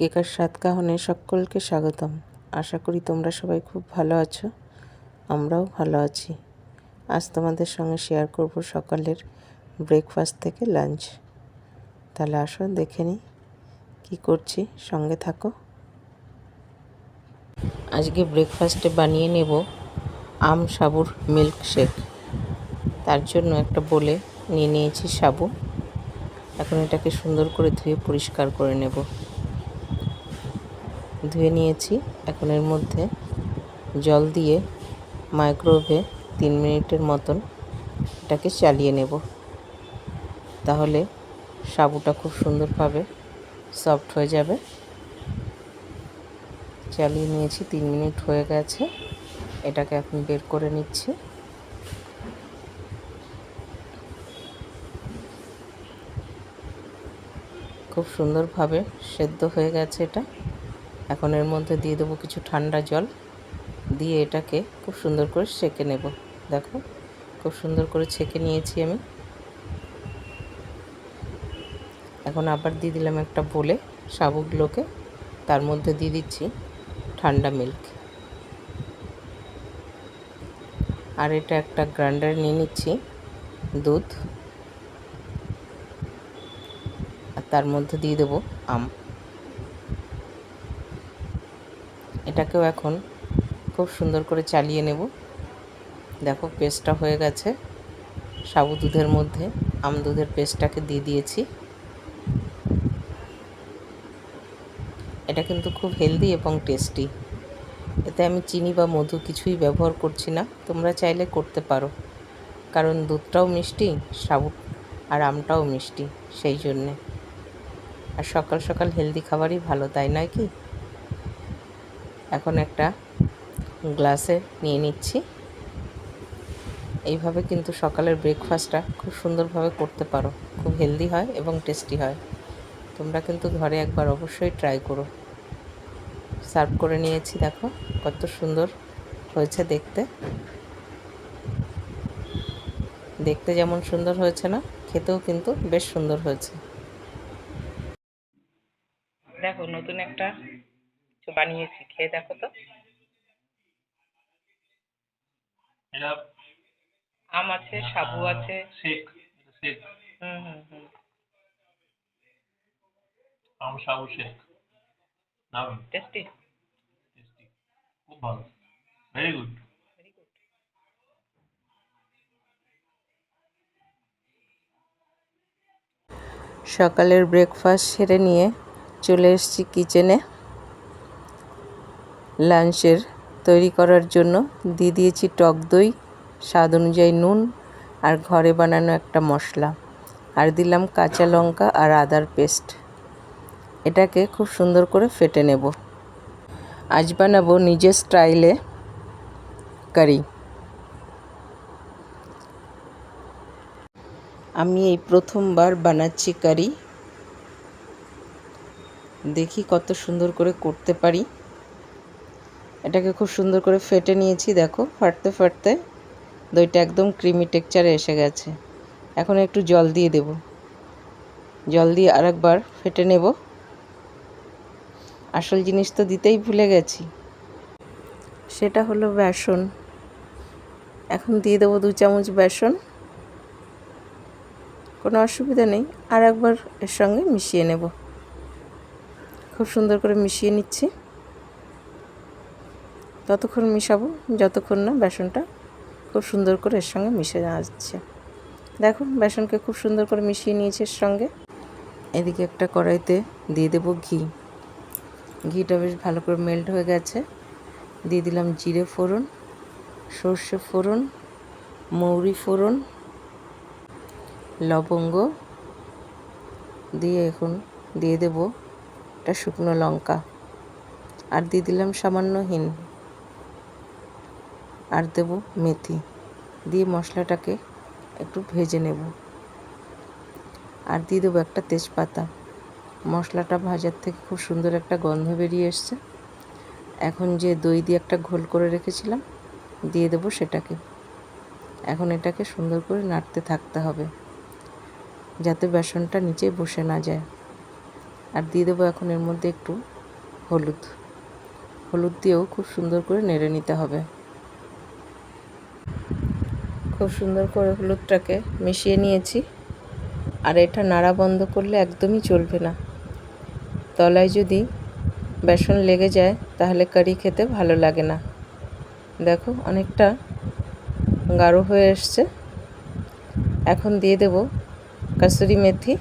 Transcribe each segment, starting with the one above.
কেকার স্বাদ কাহনে সকলকে স্বাগতম। আশা করি তোমরা সবাই খুব ভালো আছো, আমরাও ভালো আছি। আজ তোমাদের সঙ্গে শেয়ার করব সকালের ব্রেকফাস্ট থেকে লাঞ্চ তাহলে আসো, দেখে নিই কী করছি, সঙ্গে থাকো। আজকে ব্রেকফাস্টে বানিয়ে নেব আম সাবুর মিল্ক শেক তার জন্য একটা বলে নিয়ে নিয়েছি সাবু। এখন এটাকে সুন্দর করে ধুয়ে পরিষ্কার করে নেব। ধুয়ে নিয়েছি। এখন এর মধ্যে জল দিয়ে মাইক্রোওয়েভে তিন মিনিটের মতন এটাকে চালিয়ে নেব। তাহলে সাবুটা খুব সুন্দরভাবে সফট হয়ে যাবে। চালিয়ে নিয়েছি, তিন মিনিট হয়ে গেছে। এটাকে এখন বের করে নিচ্ছি। খুব সুন্দরভাবে সেদ্ধ হয়ে গেছে এটা। এখন এর মধ্যে দিয়ে দেবো কিছু ঠান্ডা জল। দিয়ে এটাকে খুব সুন্দর করে সেকে নেব। দেখো, খুব সুন্দর করে ছেঁকে নিয়েছি আমি। এখন আবার দিয়ে দিলাম একটা বলে সাবুগুলোকে তার মধ্যে দিয়ে দিচ্ছি ঠান্ডা মিল্ক। আর এটা একটা গ্রাইন্ডার নিয়ে নিচ্ছি দুধ। আর তার মধ্যে দিয়ে দেবো আম। এটাকেও এখন খুব সুন্দর করে চালিয়ে নেব। দেখো পেস্টটা হয়ে গেছে। সাবু দুধের মধ্যে আম দুধের পেস্টটাকে দিয়ে দিয়েছি। এটা কিন্তু খুব হেলদি এবং টেস্টি। এতে আমি চিনি বা মধু কিছুই ব্যবহার করছি না। তোমরা চাইলে করতে পারো। কারণ দুধটাও মিষ্টি, সাবু আর আমটাও মিষ্টি, সেই জন্যে। আর সকাল সকাল হেলদি খাবারই ভালো, তাই নয় কি? এখন একটা গ্লাসে নিয়ে নিচ্ছি। এইভাবে কিন্তু সকালের ব্রেকফাস্টটা খুব সুন্দরভাবে করতে পারো। খুব হেলদি হয় এবং টেস্টি হয়। তোমরা কিন্তু ঘরে একবার অবশ্যই ট্রাই করো। সার্ভ করে নিয়েছি, দেখো কত সুন্দর হয়েছে দেখতে। দেখতে যেমন সুন্দর হয়েছে না, খেতেও কিন্তু বেশ সুন্দর হয়েছে। দেখো নতুন একটা বানিয়েছি খেয়ে দেখো তো। এটা আম আছে সাবু আছে। শেক এটা শেক। হুম হুম হুম। আম সাবু শেক। টেস্টি? টেস্টি। খুব ভালো। ভেরি গুড সকালের ব্রেকফাস্ট সেরে নিয়ে চলে এসেছি কিচেনে লাঞ্চের তৈরি করার জন্য দিয়ে দিয়েছি টক দই, স্বাদ অনুযায়ী নুন আর ঘরে বানানো একটা মশলা। আর দিলাম কাঁচা লঙ্কা আর আদার পেস্ট। এটাকে খুব সুন্দর করে ফেটে নেব। আজ বানাবো নিজের স্টাইলে কারি। আমি এই প্রথমবার বানাচ্ছি কারি। দেখি কত সুন্দর করে করতে পারি। এটাকে খুব সুন্দর করে ফেটে নিয়েছি, দেখো, ফাটতে ফাটতে। দইটা একদম ক্রিমি টেক্সচারে এসে গেছে। এখন একটু জল দিয়ে দেব। জল দিয়ে আরেকবার ফেটে নেব। আসল জিনিস তো দিতেই ভুলে গেছি। সেটা হলো বেসন। এখন দিয়ে দেবো দু চামচ বেসন। কোনো অসুবিধা নেই। আর একবার এর সঙ্গে মিশিয়ে নেব। খুব সুন্দর করে মিশিয়ে নিচ্ছি। ততক্ষণ মিশাবো, যতক্ষণ না বেসনটা খুব সুন্দর করে এর সঙ্গে মিশে যাচ্ছে। দেখো, বেসনকে খুব সুন্দর করে মিশিয়ে নিয়েছি এর সঙ্গে। এদিকে একটা কড়াইতে দিয়ে দেব ঘি। ঘিটা বেশ ভালো করে মেল্ট হয়ে গেছে। দিয়ে দিলাম জিরে ফোড়ন, সর্ষে ফোড়ন, মৌরি ফোড়ন, লবঙ্গ। দিয়ে এখন দিয়ে দেব একটা শুকনো লঙ্কা। আর দিয়ে দিলাম সামান্য হিন আর দেব মেথি। দিয়ে মশলাটাকে একটু ভেজে নেব। আর দিয়ে দেবো একটা তেজপাতা। মশলাটা ভাজার থেকে খুব সুন্দর একটা গন্ধ বেরিয়ে এসছে। এখন যে দই দিয়ে একটা ঘোল করে রেখেছিলাম, দিয়ে দেবো সেটাকে। এখন এটাকে সুন্দর করে নাড়তে থাকতে হবে, যাতে বেসনটা নিচে বসে না যায়। আর দিয়ে দেবো এখন এর মধ্যে একটু হলুদ। হলুদ দিয়েও খুব সুন্দর করে নেড়ে নিতে হবে। খুব সুন্দর করে হলুদটাকে মিশিয়ে নিয়েছি। আর এটা নাড়া বন্ধ করলে একদমই চলবে না। তলায় যদি বেসন লেগে যায়, তাহলে কারি খেতে ভালো লাগে না। দেখো অনেকটা গাঢ় হয়ে এসছে। এখন দিয়ে দেব কাসুরি মেথি।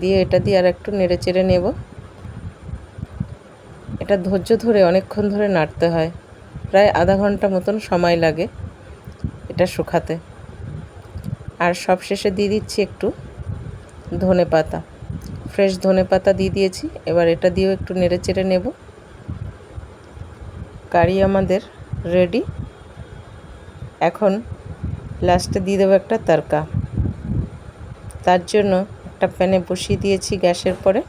দিয়ে এটা দিয়ে আর একটু নেড়ে চেড়ে নেব। এটা ধৈর্য ধরে অনেকক্ষণ ধরে নাড়তে হয়। প্রায় আধা ঘণ্টা মতন সময় লাগে। এটা শুকাতে। আর সব শেষে দিয়ে দিচ্ছি একটু ধনে পাতা। ফ্রেশ ধনে পাতা দিয়ে দিয়েছি। এবার এটা দিয়েও একটু নেড়ে চেড়ে নেব। কারি আমাদের রেডি এখন লাস্টে দিয়ে দেবো একটা তরকা। তার জন্য একটা প্যানে বসিয়ে দিয়েছি গ্যাসের পরে।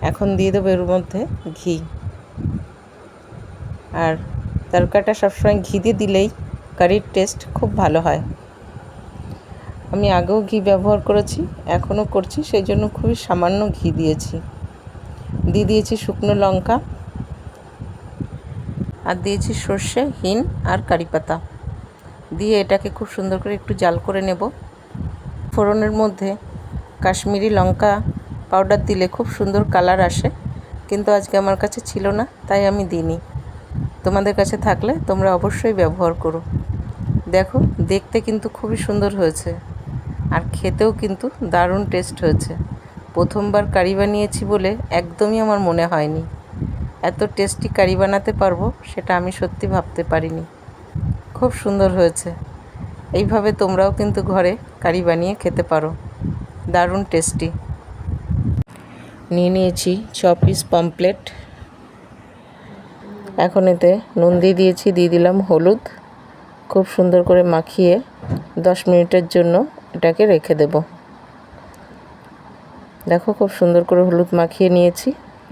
এখন দিয়ে দেবো এর মধ্যে ঘি। আর তরকাটা সবসময় ঘি দিয়ে দিলেই কারির টেস্ট খুব ভালো হয়। আমি আগেও ঘি ব্যবহার করেছি, এখনও করছি, সেই জন্য খুবই সামান্য ঘি দিয়েছি। দিয়ে দিয়েছি শুকনো লঙ্কা আর দিয়েছি সর্ষে হিন আর কারি পাতা। দিয়ে এটাকে খুব সুন্দর করে একটু জাল করে নেব। ফোড়নের মধ্যে কাশ্মীরি লঙ্কা পাউডার দিলে খুব সুন্দর কালার আসে, কিন্তু আজকে আমার কাছে ছিল না, তাই আমি দিইনি। তোমাদের কাছে থাকলে তোমরা অবশ্যই ব্যবহার করো। দেখো, দেখতে কিন্তু খুবই সুন্দর হয়েছে। আর খেতেও কিন্তু দারুণ টেস্ট হয়েছে। প্রথমবার কারি বানিয়েছি বলে একদমই আমার মনে হয়নি। এত টেস্টি কারি বানাতে পারব সেটা আমি সত্যি ভাবতে পারিনি। খুব সুন্দর হয়েছে। এইভাবে তোমরাও কিন্তু ঘরে কারি বানিয়ে খেতে পারো। দারুণ টেস্টি নিয়ে নিয়েছি ছ পিস পমপ্লেট এখন এতে নুন দিয়ে দিয়েছি, দিয়ে দিলাম হলুদ। খুব সুন্দর করে মাখিয়ে দশ মিনিটের জন্য এটাকে রেখে দেব। দেখো খুব সুন্দর করে হলুদ মাখিয়ে নিয়েছি,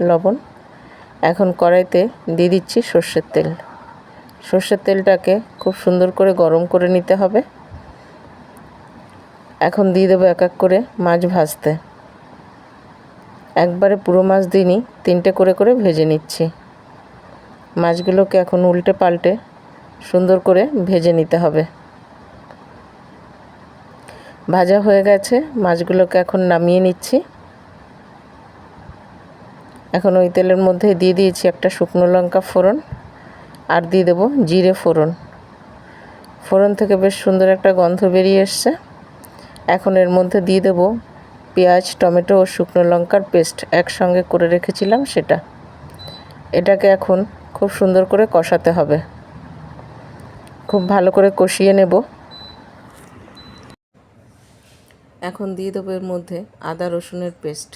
লবণ। এখন কড়াইতে দিয়ে দিচ্ছি সর্ষের তেল। সর্ষের তেলটাকে খুব সুন্দর করে গরম করে নিতে হবে। এখন দিয়ে দেবো এক এক করে মাছ ভাজতে। একবারে পুরো মাছ দিনই তিনটে করে করে ভেজে নিচ্ছি। মাছগুলোকে এখন উল্টে পাল্টে সুন্দর করে ভেজে নিতে হবে। ভাজা হয়ে গেছে, মাছগুলোকে এখন নামিয়ে নিচ্ছি। এখন ওই তেলের মধ্যে দিয়ে দিয়েছি একটা শুকনো লঙ্কা ফোড়ন আর দিয়ে দেবো জিরে ফোড়ন। ফোড়ন থেকে বেশ সুন্দর একটা গন্ধ বেরিয়ে এসছে। এখন এর মধ্যে দিয়ে দেবো পেঁয়াজ, টমেটো ও শুকনো লঙ্কার পেস্ট একসঙ্গে করে রেখেছিলাম সেটা। এটাকে এখন খুব সুন্দর করে কষাতে হবে। খুব ভালো করে কষিয়ে নেব। এখন দিয়ে দেবো এর মধ্যে আদা রসুনের পেস্ট।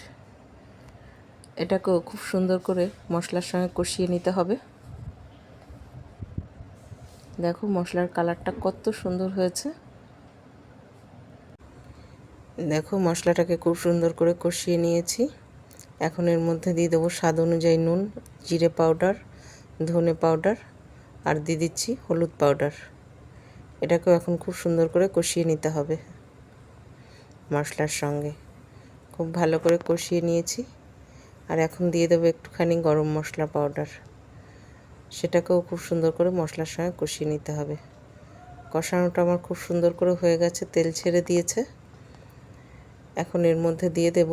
এটাকেও খুব সুন্দর করে মশলার সঙ্গে কষিয়ে নিতে হবে। দেখো মশলার কালারটা কত সুন্দর হয়েছে। দেখো মশলাটাকে খুব সুন্দর করে কষিয়ে নিয়েছি। এখন এর মধ্যে দিয়ে দেবো স্বাদ অনুযায়ী নুন, জিরে পাউডার ধনে পাউডার আর দিয়ে দিচ্ছি হলুদ পাউডার এটাকেও এখন খুব সুন্দর করে কষিয়ে নিতে হবে মশলার সঙ্গে। খুব ভালো করে কষিয়ে নিয়েছি আর এখন দিয়ে দেবো একটুখানি গরম মশলা পাউডার সেটাকেও খুব সুন্দর করে মশলার সঙ্গে কষিয়ে নিতে হবে। কষানোটা আমার খুব সুন্দর করে হয়ে গেছে, তেল ছেড়ে দিয়েছে। এখন এর মধ্যে দিয়ে দেব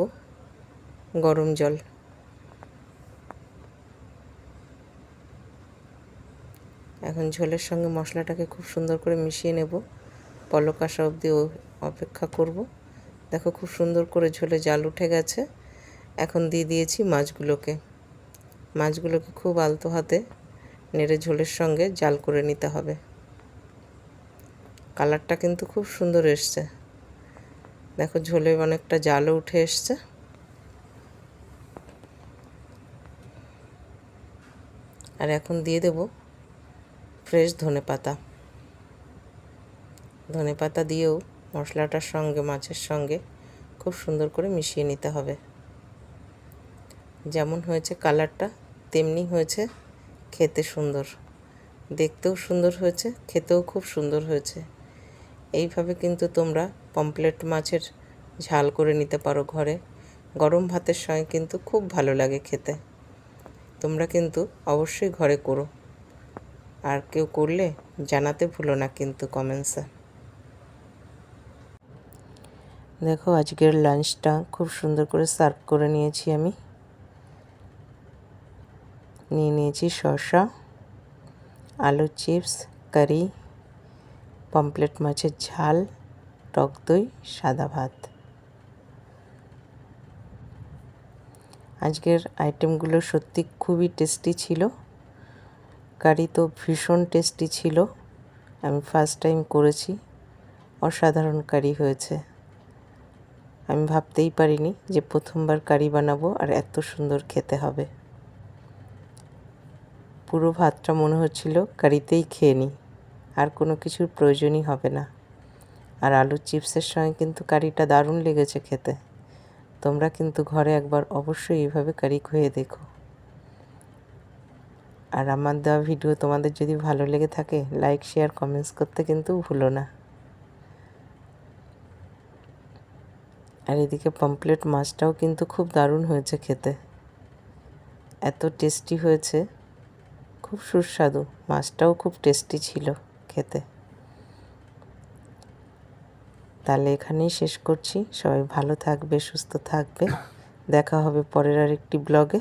গরম জল। এখন ঝোলের সঙ্গে মশলাটাকে খুব সুন্দর করে মিশিয়ে নেব। পলক আসা অবধি অপেক্ষা করব। দেখো খুব সুন্দর করে ঝোলে জাল উঠে গেছে। এখন দিয়ে দিয়েছি মাছগুলোকে। মাছগুলোকে খুব আলতো হাতে নেড়ে ঝোলের সঙ্গে জাল করে নিতে হবে। কালারটা কিন্তু খুব সুন্দর এসছে। দেখো ঝোলে অনেকটা জালও উঠে এসছে। আর এখন দিয়ে দেব ফ্রেশ ধনে পাতা ধনে পাতা দিয়েও মশলাটার সঙ্গে, মাছের সঙ্গে খুব সুন্দর করে মিশিয়ে নিতে হবে। যেমন হয়েছে কালারটা, তেমনি হয়েছে খেতে সুন্দর। দেখতেও সুন্দর হয়েছে, খেতেও খুব সুন্দর হয়েছে। এইভাবে কিন্তু তোমরা পমপ্লেট মাছের ঝাল করে নিতে পারো ঘরে। গরম ভাতের সঙ্গে কিন্তু খুব ভালো লাগে খেতে। তোমরা কিন্তু অবশ্যই ঘরে করো। আর কেউ করলে জানাতে ভুলো না কিন্তু কমেন্টসে। দেখো আজকের লাঞ্চটা খুব সুন্দর করে সার্ভ করে নিয়েছি আমি। নিয়ে নিয়েছি শসা, আলু চিপস কারি পমপ্লেট মাছের ঝাল, টক দই, সাদা ভাত। আজকের আইটেমগুলো সত্যি খুবই টেস্টি ছিল। কারি তো ভীষণ টেস্টি ছিল। আমি ফার্স্ট টাইম করেছি। অসাধারণ কারি হয়েছে। আমি ভাবতেই পারিনি যে প্রথমবার কারি বানাবো আর এত সুন্দর খেতে হবে। পুরো ভাতটা মনে হচ্ছিল কারিতেই খেয়ে নিই আর কোনো কিছুর প্রয়োজনই হবে না। আর আলুর চিপসের সঙ্গে কিন্তু কারিটা দারুণ লেগেছে খেতে। তোমরা কিন্তু ঘরে একবার অবশ্যই এইভাবে কারি খুঁয়ে দেখো। আর আমার দেওয়া ভিডিও তোমাদের যদি ভালো লেগে থাকে লাইক শেয়ার কমেন্টস করতে কিন্তু ভুলো না। আর এদিকে পমপ্লেট মাছটাও কিন্তু খুব দারুণ হয়েছে খেতে। এত টেস্টি হয়েছে। খুব সুস্বাদু। মাছটাও খুব টেস্টি ছিল খেতে। তাহলে এখানেই শেষ করছি। সবাই ভালো থাকবে, সুস্থ থাকবে। দেখা হবে পরের আর একটি ব্লগে।